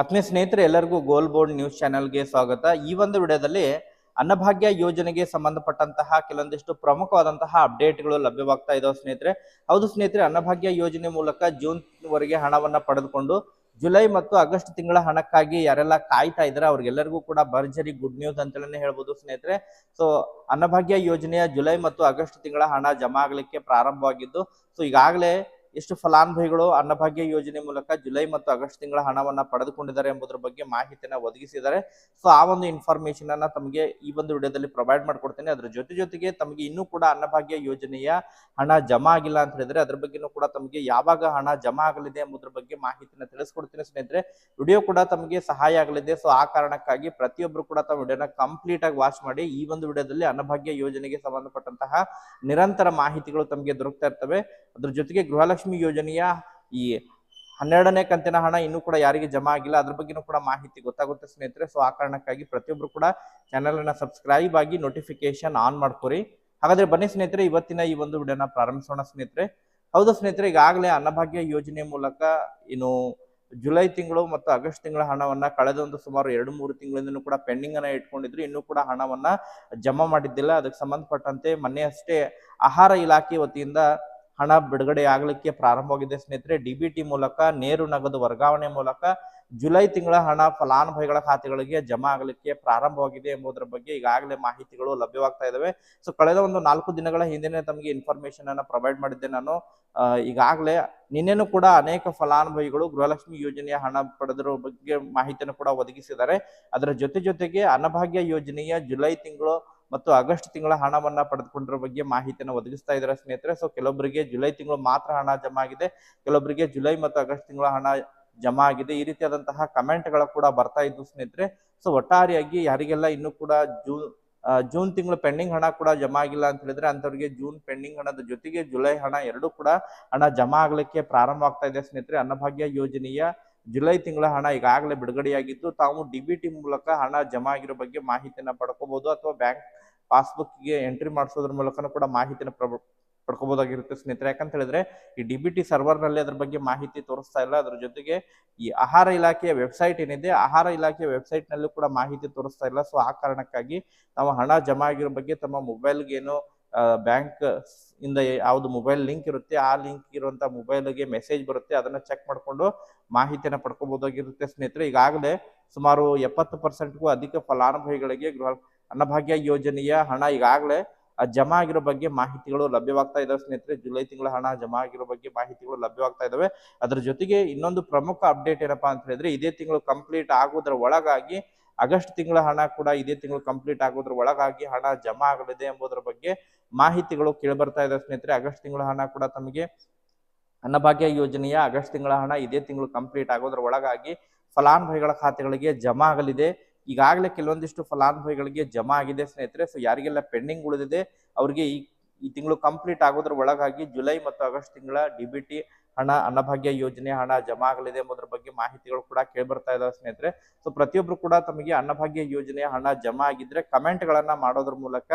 ಆತ್ಮೀಯ ಸ್ನೇಹಿತರೆ, ಎಲ್ಲರಿಗೂ ಗೋಲ್ ಬೋರ್ಡ್ ನ್ಯೂಸ್ ಚಾನೆಲ್ಗೆ ಸ್ವಾಗತ. ಈ ಒಂದು ವಿಡಿಯೋದಲ್ಲಿ ಅನ್ನಭಾಗ್ಯ ಯೋಜನೆಗೆ ಸಂಬಂಧಪಟ್ಟಂತಹ ಕೆಲವೊಂದಿಷ್ಟು ಪ್ರಮುಖವಾದಂತಹ ಅಪ್ಡೇಟ್ಗಳು ಲಭ್ಯವಾಗ್ತಾ ಇದಾವೆ ಸ್ನೇಹಿತರೆ. ಹೌದು ಸ್ನೇಹಿತರೆ, ಅನ್ನಭಾಗ್ಯ ಯೋಜನೆ ಮೂಲಕ ಜೂನ್ ವರೆಗೆ ಹಣವನ್ನ ಪಡೆದುಕೊಂಡು ಜುಲೈ ಮತ್ತು ಆಗಸ್ಟ್ ತಿಂಗಳ ಹಣಕ್ಕಾಗಿ ಯಾರೆಲ್ಲ ಕಾಯ್ತಾ ಇದ್ದಾರೆ ಅವ್ರಿಗೆಲ್ಲರಿಗೂ ಕೂಡ ಭರ್ಜರಿ ಗುಡ್ ನ್ಯೂಸ್ ಅಂತಲೇ ಹೇಳ್ಬೋದು ಸ್ನೇಹಿತರೆ. ಸೊ ಅನ್ನಭಾಗ್ಯ ಯೋಜನೆಯ ಜುಲೈ ಮತ್ತು ಆಗಸ್ಟ್ ತಿಂಗಳ ಹಣ ಜಮಾ ಆಗಲಿಕ್ಕೆ ಪ್ರಾರಂಭವಾಗಿದ್ದು ಸೊ ಈಗಾಗಲೇ ಎಷ್ಟು ಫಲಾನುಭವಿಗಳು ಅನ್ನಭಾಗ್ಯ ಯೋಜನೆ ಮೂಲಕ ಜುಲೈ ಮತ್ತು ಆಗಸ್ಟ್ ತಿಂಗಳ ಹಣವನ್ನ ಪಡೆದುಕೊಂಡಿದ್ದಾರೆ ಎಂಬುದರ ಬಗ್ಗೆ ಮಾಹಿತಿಯನ್ನ ಒದಗಿಸಿದ್ದಾರೆ. ಸೊ, ಆ ಒಂದು ಇನ್ಫಾರ್ಮೇಶನ್ ಅನ್ನ ತಮಗೆ ಈ ಒಂದು ವಿಡಿಯೋದಲ್ಲಿ ಪ್ರೊವೈಡ್ ಮಾಡ್ಕೊಡ್ತೇನೆ. ಅದ್ರ ಜೊತೆ ಜೊತೆಗೆ ತಮಗೆ ಇನ್ನೂ ಕೂಡ ಅನ್ನಭಾಗ್ಯ ಯೋಜನೆಯ ಹಣ ಜಮಾ ಆಗಿಲ್ಲ ಅಂತ ಹೇಳಿದ್ರೆ ಅದ್ರ ಬಗ್ಗೆನೂ ಕೂಡ ತಮಗೆ ಯಾವಾಗ ಹಣ ಜಮಾ ಆಗಲಿದೆ ಎಂಬುದರ ಬಗ್ಗೆ ಮಾಹಿತಿಯನ್ನ ತಿಳಿಸ್ಕೊಡ್ತೀನಿ ಸ್ನೇಹಿತರೆ. ವಿಡಿಯೋ ಕೂಡ ತಮಗೆ ಸಹಾಯ ಆಗಲಿದೆ. ಸೊ, ಆ ಕಾರಣಕ್ಕಾಗಿ ಪ್ರತಿಯೊಬ್ಬರು ಕೂಡ ತಮ್ಮ ವಿಡಿಯೋನ ಕಂಪ್ಲೀಟ್ ಆಗಿ ವಾಚ್ ಮಾಡಿ ಈ ಒಂದು ವಿಡಿಯೋದಲ್ಲಿ ಅನ್ನಭಾಗ್ಯ ಯೋಜನೆಗೆ ಸಂಬಂಧಪಟ್ಟಂತಹ ನಿರಂತರ ಮಾಹಿತಿಗಳು ತಮಗೆ ದೊರಕ್ತಾ ಇರ್ತವೆ. ಅದ್ರ ಜೊತೆಗೆ ಗೃಹಲಕ್ಷ್ಮಿ ಯೋಜನೆಯ ಈ ಹನ್ನೆರಡನೇ ಕಂತಿನ ಹಣ ಇನ್ನೂ ಕೂಡ ಯಾರಿಗೆ ಜಮಾ ಆಗಿಲ್ಲ, ಅದ್ರ ಬಗ್ಗೆನೂ ಕೂಡ ಮಾಹಿತಿ ಗೊತ್ತಾಗುತ್ತೆ ಸ್ನೇಹಿತರೆ. ಸೊ ಆ ಕಾರಣಕ್ಕಾಗಿ ಪ್ರತಿಯೊಬ್ರು ಕೂಡ ಚಾನೆಲ್ ಅನ್ನ ಸಬ್ಸ್ಕ್ರೈಬ್ ಆಗಿ ನೋಟಿಫಿಕೇಶನ್ ಆನ್ ಮಾಡ್ಕೊರಿ. ಹಾಗಾದ್ರೆ ಬನ್ನಿ ಸ್ನೇಹಿತರೆ, ಇವತ್ತಿನ ಈ ಒಂದು ವಿಡಿಯೋನ ಪ್ರಾರಂಭಿಸೋಣ ಸ್ನೇಹಿತರೆ. ಹೌದು ಸ್ನೇಹಿತರೆ, ಈಗಾಗಲೇ ಅನ್ನಭಾಗ್ಯ ಯೋಜನೆ ಮೂಲಕ ಏನು ಜುಲೈ ತಿಂಗಳು ಮತ್ತು ಆಗಸ್ಟ್ ತಿಂಗಳ ಹಣವನ್ನ ಕಳೆದ ಒಂದು ಸುಮಾರು ಎರಡು ಮೂರು ತಿಂಗಳಿಂದನೂ ಕೂಡ ಪೆಂಡಿಂಗ್ ಅನ್ನ ಇಟ್ಕೊಂಡಿದ್ರು. ಇನ್ನೂ ಕೂಡ ಹಣವನ್ನ ಜಮಾ ಮಾಡಿದ್ದಿಲ್ಲ. ಅದಕ್ಕೆ ಸಂಬಂಧಪಟ್ಟಂತೆ ಮೊನ್ನೆ ಅಷ್ಟೇ ಆಹಾರ ಇಲಾಖೆ ವತಿಯಿಂದ ಹಣ ಬಿಡುಗಡೆ ಆಗಲಿಕ್ಕೆ ಪ್ರಾರಂಭವಾಗಿದೆ. ಸ್ನೇಹಿತರೆ ಡಿಬಿಟಿ ಮೂಲಕ ನೇರು ನಗದು ವರ್ಗಾವಣೆ ಮೂಲಕ ಜುಲೈ ತಿಂಗಳ ಹಣ ಫಲಾನುಭವಿಗಳ ಖಾತೆಗಳಿಗೆ ಜಮಾ ಆಗಲಿಕ್ಕೆ ಪ್ರಾರಂಭವಾಗಿದೆ ಎಂಬುದರ ಬಗ್ಗೆ ಈಗಾಗಲೇ ಮಾಹಿತಿಗಳು ಲಭ್ಯವಾಗ್ತಾ ಇದಾವೆ. ಸೊ ಕಳೆದ ಒಂದು ನಾಲ್ಕು ದಿನಗಳ ಹಿಂದೆನೆ ತಮಗೆ ಇನ್ಫಾರ್ಮೇಶನ್ ಅನ್ನ ಪ್ರೊವೈಡ್ ಮಾಡಿದ್ದೆ ನಾನು. ಈಗಾಗಲೇ ನಿನ್ನೆನೂ ಕೂಡ ಅನೇಕ ಫಲಾನುಭವಿಗಳು ಗೃಹಲಕ್ಷ್ಮಿ ಯೋಜನೆಯ ಹಣ ಪಡೆದಿರೋ ಬಗ್ಗೆ ಮಾಹಿತಿಯನ್ನು ಕೂಡ ಒದಗಿಸಿದ್ದಾರೆ. ಅದರ ಜೊತೆ ಜೊತೆಗೆ ಅನ್ನಭಾಗ್ಯ ಯೋಜನೆಯ ಜುಲೈ ತಿಂಗಳು ಮತ್ತು ಆಗಸ್ಟ್ ತಿಂಗಳ ಹಣವನ್ನ ಪಡೆದುಕೊಂಡಿರೋ ಬಗ್ಗೆ ಮಾಹಿತಿಯನ್ನು ಒದಗಿಸ್ತಾ ಇದ್ದಾರೆ ಸ್ನೇಹಿತರೆ. ಸೊ ಕೆಲವೊಬ್ಬರಿಗೆ ಜುಲೈ ತಿಂಗಳು ಮಾತ್ರ ಹಣ ಜಮಾ ಆಗಿದೆ. ಕೆಲವೊಬ್ಬರಿಗೆ ಜುಲೈ ಮತ್ತು ಆಗಸ್ಟ್ ತಿಂಗಳ ಹಣ ಜಮಾ ಆಗಿದೆ. ಈ ರೀತಿಯಾದಂತಹ ಕಮೆಂಟ್ಗಳ ಕೂಡ ಬರ್ತಾ ಇದ್ದು ಸ್ನೇಹಿತರೆ. ಸೊ ಒಟ್ಟಾರೆಯಾಗಿ ಯಾರಿಗೆಲ್ಲ ಇನ್ನು ಕೂಡ ಜೂನ್ ಜೂನ್ ತಿಂಗಳು ಪೆಂಡಿಂಗ್ ಹಣ ಕೂಡ ಜಮಾ ಆಗಿಲ್ಲ ಅಂತ ಹೇಳಿದ್ರೆ ಅಂತವ್ರಿಗೆ ಜೂನ್ ಪೆಂಡಿಂಗ್ ಹಣದ ಜೊತೆಗೆ ಜುಲೈ ಹಣ ಎರಡೂ ಕೂಡ ಹಣ ಜಮಾ ಆಗ್ಲಿಕ್ಕೆ ಪ್ರಾರಂಭ ಆಗ್ತಾ ಇದೆ ಸ್ನೇಹಿತರೆ. ಅನ್ನಭಾಗ್ಯ ಯೋಜನೆಯ ಜುಲೈ ತಿಂಗಳ ಹಣ ಈಗಾಗಲೇ ಬಿಡುಗಡೆಯಾಗಿದ್ದು, ತಾವು ಡಿಬಿಟಿ ಮೂಲಕ ಹಣ ಜಮಾ ಆಗಿರೋ ಬಗ್ಗೆ ಮಾಹಿತಿಯನ್ನ ಪಡ್ಕೋಬಹುದು ಅಥವಾ ಬ್ಯಾಂಕ್ ಪಾಸ್ಬುಕ್ಗೆ ಎಂಟ್ರಿ ಮಾಡಿಸೋದ್ರ ಮೂಲಕನೂ ಕೂಡ ಮಾಹಿತಿನ ಪಡ್ಕೋಬಹುದಾಗಿರುತ್ತೆ ಸ್ನೇಹಿತರೆ. ಯಾಕಂತ ಹೇಳಿದ್ರೆ ಈ ಡಿ ಬಿ ಟಿ ಸರ್ವರ್ನಲ್ಲಿ ಅದ್ರ ಬಗ್ಗೆ ಮಾಹಿತಿ ತೋರಿಸ್ತಾ ಇಲ್ಲ. ಅದ್ರ ಜೊತೆಗೆ ಈ ಆಹಾರ ಇಲಾಖೆಯ ವೆಬ್ಸೈಟ್ ಏನಿದೆ, ಆಹಾರ ಇಲಾಖೆಯ ವೆಬ್ಸೈಟ್ ನಲ್ಲೂ ಕೂಡ ಮಾಹಿತಿ ತೋರಿಸ್ತಾ ಇಲ್ಲ. ಸೊ, ಆ ಕಾರಣಕ್ಕಾಗಿ ನಾವು ಹಣ ಜಮಾ ಆಗಿರೋ ಬಗ್ಗೆ ತಮ್ಮ ಮೊಬೈಲ್ಗೇನು ಬ್ಯಾಂಕ್ ಇಂದ ಯಾವ್ದು ಮೊಬೈಲ್ ಲಿಂಕ್ ಇರುತ್ತೆ, ಆ ಲಿಂಕ್ ಇರುವಂತ ಮೊಬೈಲ್ಗೆ ಮೆಸೇಜ್ ಬರುತ್ತೆ. ಅದನ್ನ ಚೆಕ್ ಮಾಡಿಕೊಂಡು ಮಾಹಿತಿಯನ್ನು ಪಡ್ಕೋಬಹುದಾಗಿರುತ್ತೆ ಸ್ನೇಹಿತರೆ. ಈಗಾಗಲೇ ಸುಮಾರು ಎಪ್ಪತ್ತು ಪರ್ಸೆಂಟ್ಗೂ ಅಧಿಕ ಫಲಾನುಭವಿಗಳಿಗೆ ಗೃಹ ಅನ್ನಭಾಗ್ಯ ಯೋಜನೆಯ ಹಣ ಈಗಾಗಲೇ ಜಮಾ ಆಗಿರೋ ಬಗ್ಗೆ ಮಾಹಿತಿಗಳು ಲಭ್ಯವಾಗ್ತಾ ಇದಾವೆ ಸ್ನೇಹಿತರೆ. ಜುಲೈ ತಿಂಗಳ ಹಣ ಜಮಾ ಆಗಿರೋ ಬಗ್ಗೆ ಮಾಹಿತಿಗಳು ಲಭ್ಯವಾಗ್ತಾ ಇದಾವೆ. ಅದರ ಜೊತೆಗೆ ಇನ್ನೊಂದು ಪ್ರಮುಖ ಅಪ್ಡೇಟ್ ಏನಪ್ಪಾ ಅಂತ ಹೇಳಿದ್ರೆ, ಇದೇ ತಿಂಗಳು ಕಂಪ್ಲೀಟ್ ಆಗೋದ್ರ ಒಳಗಾಗಿ, ಆಗಸ್ಟ್ ತಿಂಗಳ ಹಣ ಕೂಡ ಇದೇ ತಿಂಗಳು ಕಂಪ್ಲೀಟ್ ಆಗೋದ್ರ ಒಳಗಾಗಿ ಹಣ ಜಮಾ ಆಗಲಿದೆ ಎಂಬುದರ ಬಗ್ಗೆ ಮಾಹಿತಿಗಳು ಕೇಳಿಬರ್ತಾ ಇದಾವೆ ಸ್ನೇಹಿತರೆ. ಆಗಸ್ಟ್ ತಿಂಗಳ ಹಣ ಕೂಡ ತಮಗೆ ಅನ್ನಭಾಗ್ಯ ಯೋಜನೆಯ ಆಗಸ್ಟ್ ತಿಂಗಳ ಹಣ ಇದೇ ತಿಂಗಳು ಕಂಪ್ಲೀಟ್ ಆಗೋದ್ರ ಒಳಗಾಗಿ ಫಲಾನುಭವಿಗಳ ಖಾತೆಗಳಿಗೆ ಜಮಾ ಆಗಲಿದೆ. ಈಗಾಗಲೇ ಕೆಲವೊಂದಿಷ್ಟು ಫಲಾನುಭವಿಗಳಿಗೆ ಜಮಾ ಆಗಿದೆ ಸ್ನೇಹಿತರೆ. ಸೊ ಯಾರಿಗೆಲ್ಲ ಪೆಂಡಿಂಗ್ ಉಳಿದಿದೆ, ಅವರಿಗೆ ಈ ಈ ತಿಂಗಳು ಕಂಪ್ಲೀಟ್ ಆಗೋದ್ರ ಒಳಗಾಗಿ ಜುಲೈ ಮತ್ತು ಆಗಸ್ಟ್ ತಿಂಗಳ ಡಿಬಿಟಿ ಹಣ, ಅನ್ನಭಾಗ್ಯ ಯೋಜನೆ ಹಣ ಜಮಾ ಆಗಲಿದೆ ಎಂಬುದ್ರ ಬಗ್ಗೆ ಮಾಹಿತಿಗಳು ಕೂಡ ಕೇಳ್ಬರ್ತಾ ಇದಾವೆ ಸ್ನೇಹಿತರೆ. ಸೊ ಪ್ರತಿಯೊಬ್ರು ಕೂಡ ತಮಗೆ ಅನ್ನಭಾಗ್ಯ ಯೋಜನೆ ಹಣ ಜಮಾ ಆಗಿದ್ರೆ ಕಮೆಂಟ್ ಗಳನ್ನ ಮಾಡೋದ್ರ ಮೂಲಕ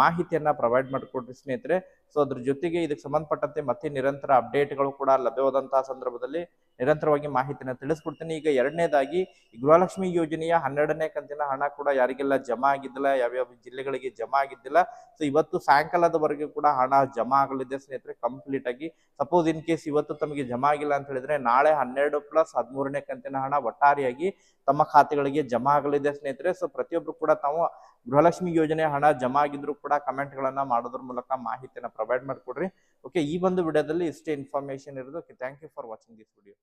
ಮಾಹಿತಿಯನ್ನ ಪ್ರೊವೈಡ್ ಮಾಡಿಕೊಡ್ರಿ ಸ್ನೇಹಿತರೆ. ಸೊ ಅದ್ರ ಜೊತೆಗೆ ಇದಕ್ಕೆ ಸಂಬಂಧಪಟ್ಟಂತೆ ಮತ್ತೆ ನಿರಂತರ ಅಪ್ಡೇಟ್ಗಳು ಕೂಡ ಲಭ್ಯವಾದಂತಹ ಸಂದರ್ಭದಲ್ಲಿ ನಿರಂತರವಾಗಿ ಮಾಹಿತಿನ ತಿಳಿಸ್ಕೊಡ್ತೀನಿ. ಈಗ ಎರಡನೇದಾಗಿ ಗೃಹಲಕ್ಷ್ಮಿ ಯೋಜನೆಯ ಹನ್ನೆರಡನೇ ಕಂತಿನ ಹಣ ಕೂಡ ಯಾರಿಗೆಲ್ಲ ಜಮಾ ಆಗಿದ್ದಿಲ್ಲ, ಯಾವ್ಯಾವ ಜಿಲ್ಲೆಗಳಿಗೆ ಜಮಾ ಆಗಿದ್ದಿಲ್ಲ. ಸೊ ಇವತ್ತು ಸಾಯಂಕಾಲದವರೆಗೆ ಕೂಡ ಹಣ ಜಮಾ ಆಗಲಿದೆ ಸ್ನೇಹಿತರೆ ಕಂಪ್ಲೀಟ್ ಆಗಿ. ಸಪೋಸ್ ಇನ್ ಕೇಸ್ ಇವತ್ತು ತಮಗೆ ಜಮಾ ಆಗಿಲ್ಲ ಅಂತ ಹೇಳಿದ್ರೆ, ನಾಳೆ ಹನ್ನೆರಡು ಪ್ಲಸ್ ಹದಿಮೂರನೇ ಕಂತಿನ ಹಣ ಒಟ್ಟಾರೆಯಾಗಿ ತಮ್ಮ ಖಾತೆಗಳಿಗೆ ಜಮಾ ಆಗಲಿದೆ ಸ್ನೇಹಿತರೆ. ಸೊ ಪ್ರತಿಯೊಬ್ರು ಕೂಡ ತಾವು ಗೃಹಲಕ್ಷ್ಮಿ ಯೋಜನೆ ಹಣ ಜಮಾ ಆಗಿದ್ರು ಕೂಡ ಕಮೆಂಟ್ ಗಳನ್ನ ಮಾಡೋದ್ರ ಮೂಲಕ ಮಾಹಿತಿಯನ್ನ ಪ್ರೊವೈಡ್ ಮಾಡಿಕೊಡ್ರಿ. ಓಕೆ ಈ ಒಂದು ವಿಡಿಯೋದಲ್ಲಿ ಇಷ್ಟೇ ಇನ್ಫಾರ್ಮೇಶನ್ ಇರೋದು. Okay thank you for watching this video